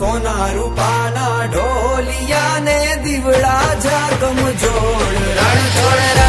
સોના રૂપાના ઢોલિયા ને દીવડા જાગમ જોડ રણ જોડ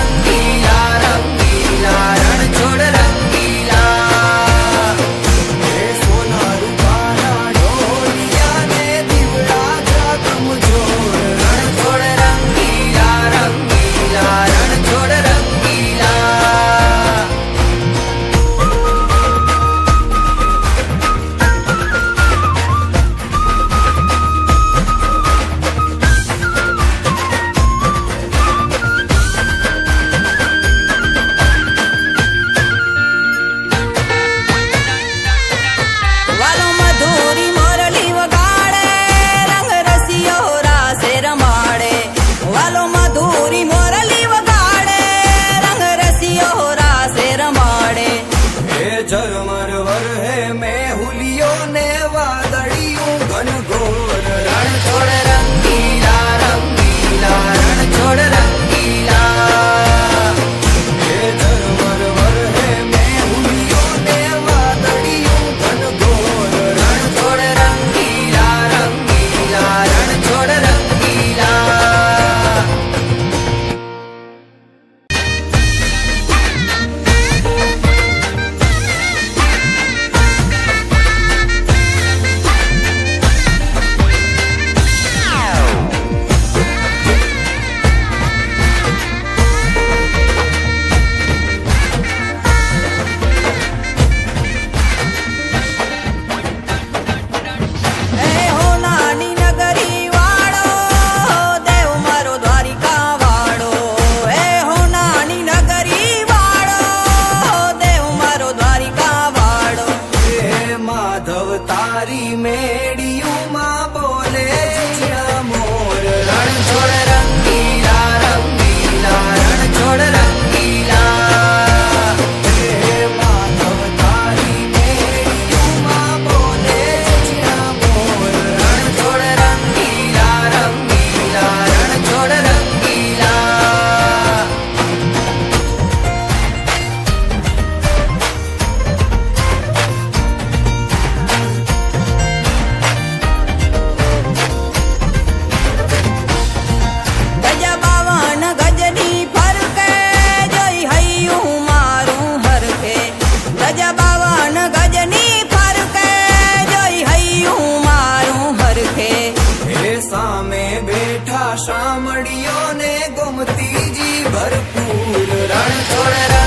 made સામે બેઠા શામળીઓને ગુમતીજી ભરપૂર રણ છોડ